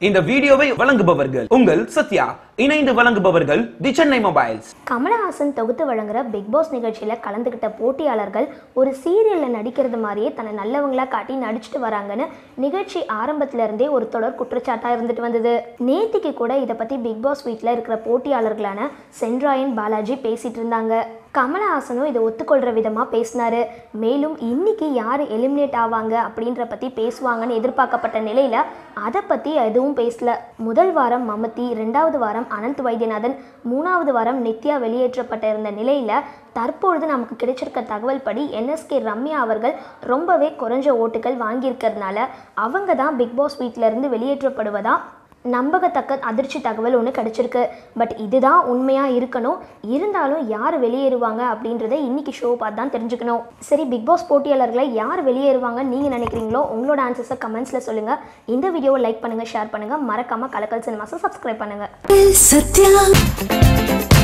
இந்த வீடியோவை வழங்குபவர்கள் உங்கள் சத்யா இணைந்து வழங்குபவர்கள் தி சென்னை மொபைல்ஸ். கமலஹாசன் தொகுத்து வழங்குற பிக் பாஸ் நிகழ்ச்சியில் கலந்துக்கிட்ட போட்டியாளர்கள் ஒரு சீரியலில் நடிக்கிறது மாதிரியே தன்னை நல்லவங்களா காட்டி நடிச்சுட்டு வராங்கன்னு நிகழ்ச்சி ஆரம்பத்துல இருந்தே ஒரு தொடர் குற்றச்சாட்டாக இருந்துட்டு வந்தது. நேத்திக்கு கூட இதை பற்றி பிக் பாஸ் வீட்டில் இருக்கிற போட்டியாளர்களான சென்ட்ராயன் பாலாஜி பேசிட்டு இருந்தாங்க. கமலஹாசனும் இதை ஒத்துக்கொள்கிற விதமாக பேசினாரு. மேலும் இன்னைக்கு யார் எலிமினேட் ஆவாங்க அப்படின்ற பற்றி பேசுவாங்கன்னு எதிர்பார்க்கப்பட்ட நிலையில் அதை பற்றி எதுவும் பேசல. முதல் வாரம் மமதி ரெண்டாவது வாரம் அனந்த் வைத்தியநாதன் மூணாவது வாரம் நித்யா வெளியேற்றப்பட்ட இருந்த நிலையில் தற்பொழுது நமக்கு கிடைச்சிருக்க தகவல் படி என்எஸ்கே ரம்யா அவர்கள் ரொம்பவே குறைஞ்ச ஓட்டுகள் வாங்கியிருக்கிறதுனால அவங்க தான் பிக் பாஸ் வீட்டிலேருந்து வெளியேற்றப்படுவதா நம்பகத்தக்க அதிர்ச்சி தகவல் ஒன்று கிடச்சிருக்கு. பட் இதுதான் உண்மையாக இருக்கணும். இருந்தாலும் யார் வெளியேறுவாங்க அப்படின்றத இன்னைக்கு ஷோ பார்த்து தான் தெரிஞ்சுக்கணும். சரி பிக் பாஸ் போட்டியாளர்களை யார் வெளியேறுவாங்க நீங்கள் நினைக்கிறீங்களோ உங்களோட ஆன்சர்ஸை கமெண்ட்ஸில் சொல்லுங்கள் இந்த வீடியோவை லைக் பண்ணுங்கள் ஷேர் பண்ணுங்கள் மறக்காமல் கலக்கல் சினிமாஸை சப்ஸ்கிரைப் பண்ணுங்கள் Satya